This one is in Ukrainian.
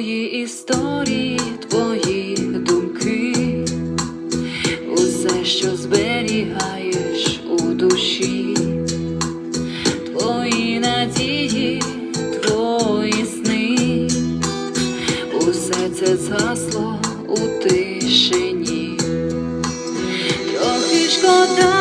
Твої історії, твої думки, усе, що зберігаєш у душі, твої надії, твої сни, усе це згасло у тишині, трохи шкода.